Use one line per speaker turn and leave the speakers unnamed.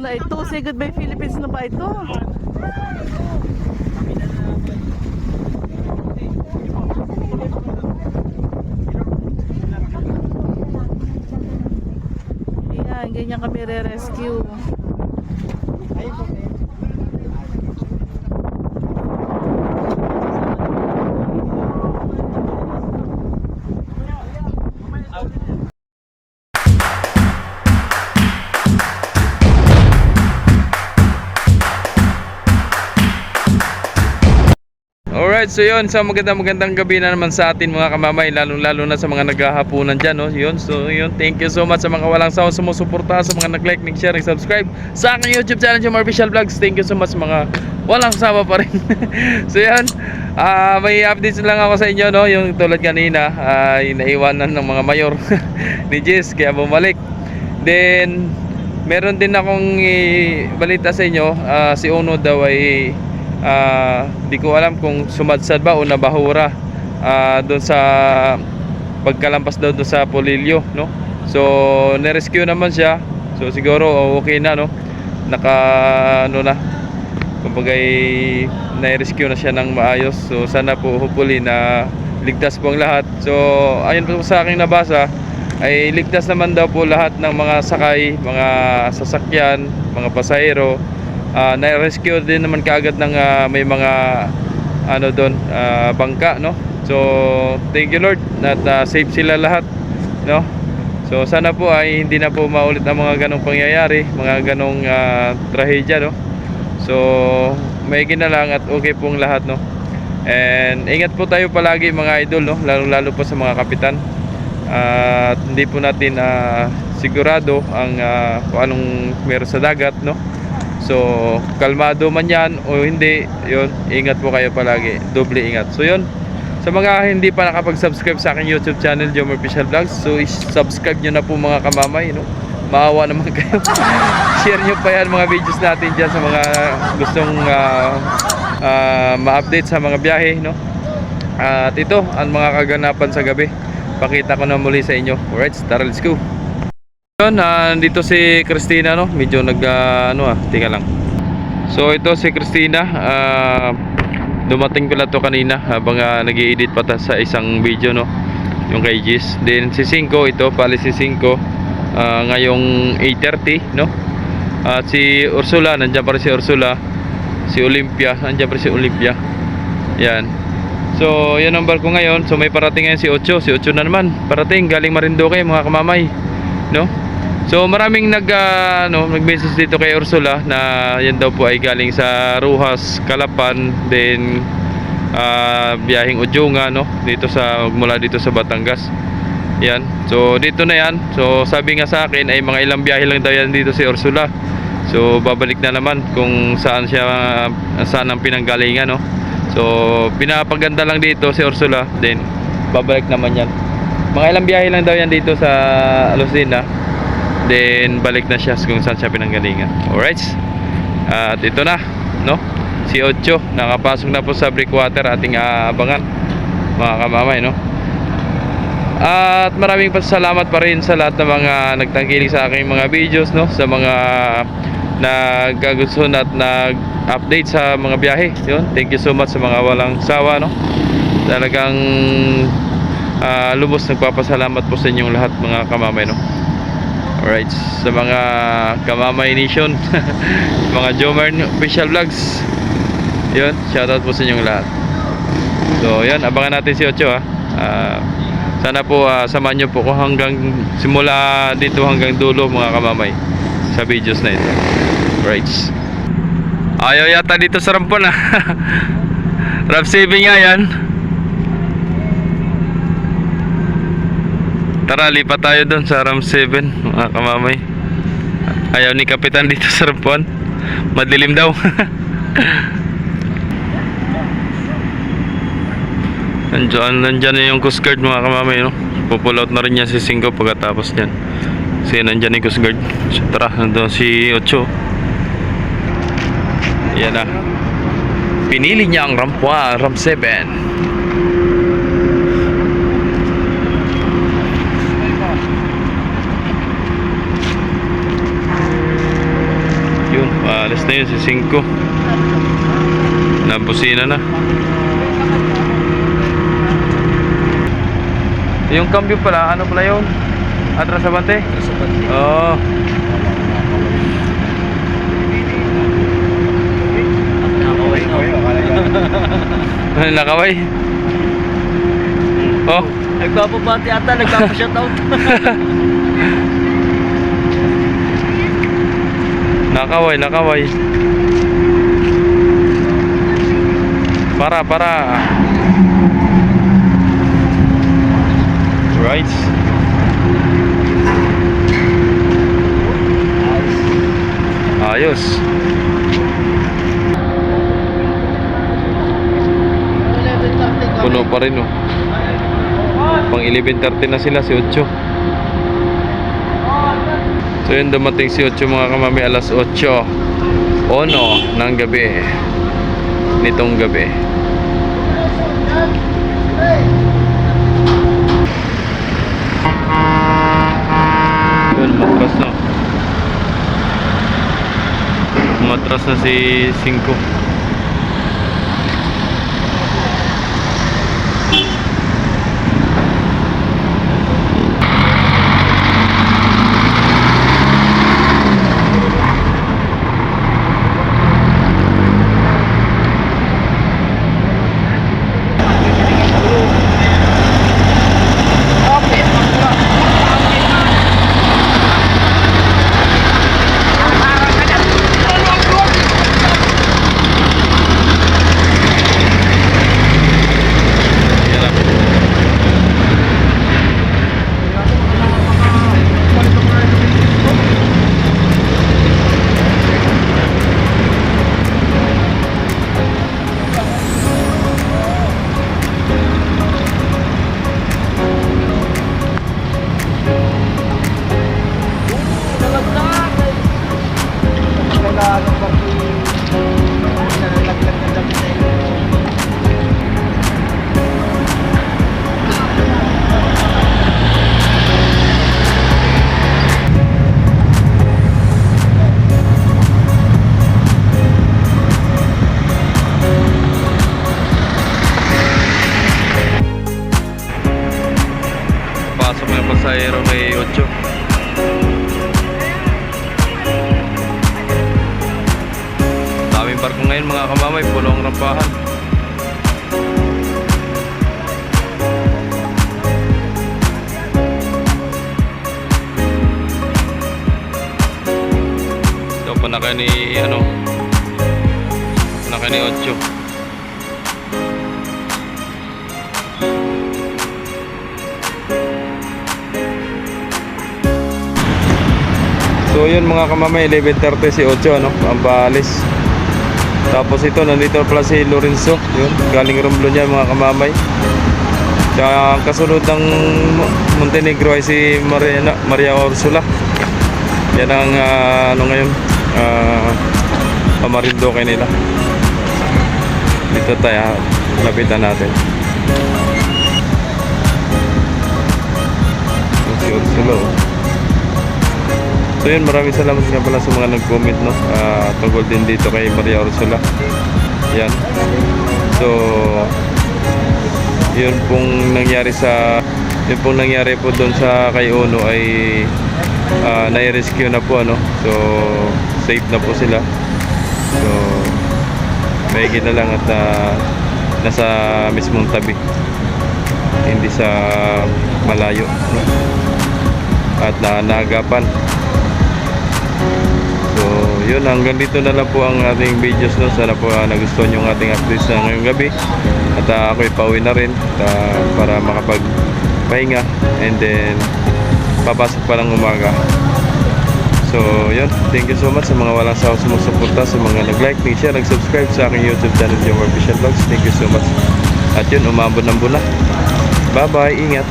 na ito? Say goodbye Philippines na ba ito? Ayan, ganyan kami re-rescue.
Alright, so yun, sa magandang magandang gabi na naman sa atin mga kamamay, lalong lalo na sa mga naghahaponan dyan, no? Yun, so yun, thank you so much sa mga walang sawa sumusuporta, sa mga nag-like, nag-share, nag-subscribe sa aking YouTube channel, yung Official Vlogs. Thank you so much mga walang sawa pa rin. so yan, ah may updates lang ako sa inyo, no? Yung tulad kanina, ay naiwanan ng mga mayor ni Jess, kaya bumalik. Then, meron din akong balita sa inyo, ah, si Uno daw ay ah, di ko alam kung sumadsad ba o nabahura ah, doon sa pagkalampas daw doon sa Polillo, no? So, na-rescue naman siya. So, siguro okay na, no? Naka, ano na, kumbaga na-rescue na siya ng maayos. So, sana po hopefully na ligtas po ang lahat. So, ayun po sa aking nabasa, ay ligtas naman daw po lahat ng mga sakay, mga sasakyan, mga pasahero. Ah, na-rescue din naman kaagad ng ah, may mga ano doon, ah, bangka, no? So, thank you Lord at ah, safe sila lahat, no? So, sana po ay hindi na po maulit ang mga ganong pangyayari, mga ganong ah, trahedya, no? So, may na lang at okay pong lahat, no? And ingat po tayo palagi mga idol, no? Lalo-lalo po sa mga kapitan. At hindi po natin ah, sigurado ang ah, kung anong meron sa dagat, no? So, kalmado man yan o hindi, yun, ingat po kayo palagi. Doble ingat. So, yun. Sa mga hindi pa nakapag-subscribe sa aking YouTube channel, Jomer Official Vlogs, so subscribe nyo na po mga kamamay, no? Maawa naman kayo. Share nyo pa yan mga videos natin dyan sa mga gustong ah, ah, ma-update sa mga biyahe, no? At ito, ang mga kaganapan sa gabi. Pakita ko na muli sa inyo. Alright, tara, let's go. Yun, ah, nandito si Christina no, medyo nag ah, ano ah, tingnan lang. So ito si Christina, ah, dumating pala to kanina habang uh, nag-i-edit pa ta sa isang video no, yung kay Gis. Then si Cinco ito, pali si Cinco, ah, ngayong 8:30 no. At si Ursula, nandiyan pa rin si Ursula. Si Olympia, nandiyan pa rin si Olympia. Yan. So, yan ang barko ngayon. So, may parating ngayon si Ocho. Si Ocho na naman. Parating galing Marinduque, mga kamamay. No? So maraming nag ah, ano, nag-message dito kay Ursula na yan daw po ay galing sa Ruhas, Calapan, then ah, biyaheng Ujunga no, dito sa mula dito sa Batangas. Yan. So dito na yan. So sabi nga sa akin ay mga ilang biyahe lang daw yan dito si Ursula. So babalik na naman kung saan siya saan ang pinanggalingan no. So pinapaganda lang dito si Ursula, then babalik naman yan. Mga ilang biyahe lang daw yan dito sa Lucena. Then balik na siya kung saan siya pinanggalingan. Alright. At ito na, no? Si Ocho nakapasok na po sa breakwater ating aabangan mga kamamay, no? At maraming pasalamat pa rin sa lahat ng mga nagtangkilik sa aking mga videos, no? Sa mga nagkagustuhan at nag-update sa mga biyahe. Yun. Thank you so much sa mga walang sawa, no? Talagang ah, lubos nagpapasalamat po sa inyong lahat mga kamamay, no? Alright, sa mga Kamamay Nation, mga Jomer Official Vlogs. Yun, shoutout po sa inyong lahat. So, yun, abangan natin si Ocho ha. Ah, sana po ah, samahan nyo po ko hanggang simula dito hanggang dulo mga kamamay sa videos na ito. Right. Ayaw yata dito sa rampon ha. Ramp saving nga yan. Tara, lipat tayo doon sa RAM 7, mga kamamay. Ayaw ni Kapitan dito sa Rampuan. Madilim daw. Nandiyan, nandiyan na yung Coast Guard, mga kamamay, no? Pupull out na rin niya si Singko pagkatapos niyan. Kasi nandiyan yung Coast Guard. So, tara, nandun si Ocho. Yan na. Pinili niya ang Rampuan, RAM 7. Na yun, si 5. Nabusina na. Yung cambio pala, ano pala yun? Atras Abante? Oo. Ano nakaway? Oh,
Nagpapabati ata, nagpapashoutout.
nakaway, nakaway. Para, para. Right. Ayos. Puno pa rin oh. Pang 11.30 na sila si 8. So yun dumating si 8 mga kamami alas 8. Ono ng gabi. Nitong gabi. Yun, matras na. Matras na si 5. Pasahero kay 8. Daming barko ngayon mga kamamay, puno ang rampahan. Ito pa naka ni ano naka ni 8. So yun mga kamamay, 11.30 si 8 ano, ang paalis. Tapos ito, nandito pala si Lorenzo, yun, galing Romblo niya mga kamamay. Tsaka ang kasunod ng Montenegro ay si Maria, Maria Ursula. Yan ang ah, ano ngayon, uh, pamarindoke nila. Dito tayo, lapitan natin. Si Ursula. So yun, maraming salamat nga pala sa mga nag-comment no, ah, tungkol din dito kay Maria Ursula. Yan. So, yun pong nangyari sa yun pong nangyari po doon sa kay Ono ay ah, nai-rescue na po ano. So, safe na po sila. So, may na lang at ah, nasa mismong tabi. Hindi sa malayo. No? At na naagapan. So, yun, hanggang dito na lang po ang ating videos no. Sana po uh, nagustuhan yung ating updates na ngayong gabi. At uh, ako'y pauwi na rin uh, para makapagpahinga and then papasok pa ng umaga. So, yun. Thank you so much sa mga walang sawa sumusuporta, sa mga nag-like, nag-share, nag-subscribe sa aking YouTube channel, Jomar Official Vlogs. Thank you so much. At yun, umabot ng buna. Bye-bye. Ingat.